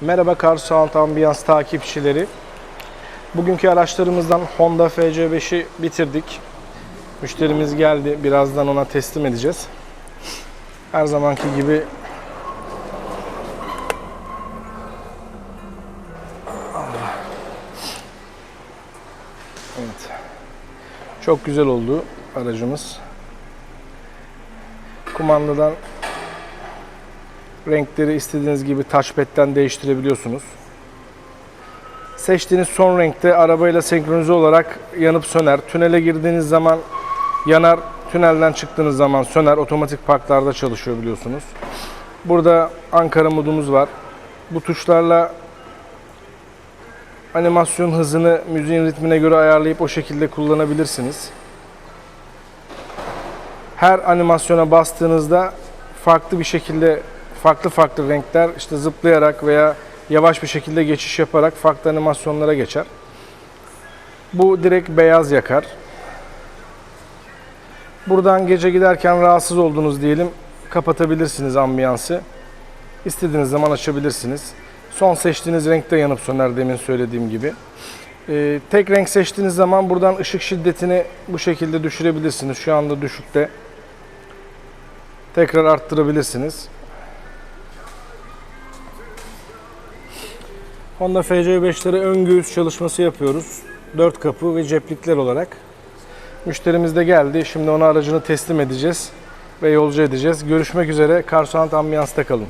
Merhaba Car Sound Ambiance takipçileri. Bugünkü araçlarımızdan Honda FC5'i bitirdik. Müşterimiz geldi. Birazdan ona teslim edeceğiz. Her zamanki gibi Evet. Çok güzel oldu aracımız. Kumandadan renkleri istediğiniz gibi touchpad'den değiştirebiliyorsunuz. Seçtiğiniz son renkte arabayla senkronize olarak yanıp söner. Tünele girdiğiniz zaman yanar, tünelden çıktığınız zaman söner. Otomatik parklarda çalışıyor biliyorsunuz. Burada Ankara modumuz var. Bu tuşlarla animasyon hızını müziğin ritmine göre ayarlayıp o şekilde kullanabilirsiniz. Her animasyona bastığınızda farklı bir şekilde farklı farklı renkler işte zıplayarak veya yavaş bir şekilde geçiş yaparak farklı animasyonlara geçer. Bu direkt beyaz yakar. Buradan gece giderken rahatsız oldunuz diyelim kapatabilirsiniz ambiyansı. İstediğiniz zaman açabilirsiniz. Son seçtiğiniz renkte yanıp söner demin söylediğim gibi. Ee, tek renk seçtiğiniz zaman buradan ışık şiddetini bu şekilde düşürebilirsiniz. Şu anda düşükte. Tekrar arttırabilirsiniz. Honda FC5'lere ön göğüs çalışması yapıyoruz. 4 kapı ve ceplikler olarak. Müşterimiz de geldi. Şimdi ona aracını teslim edeceğiz ve yolcu edeceğiz. Görüşmek üzere. Car Sound Ambiyance'da kalın.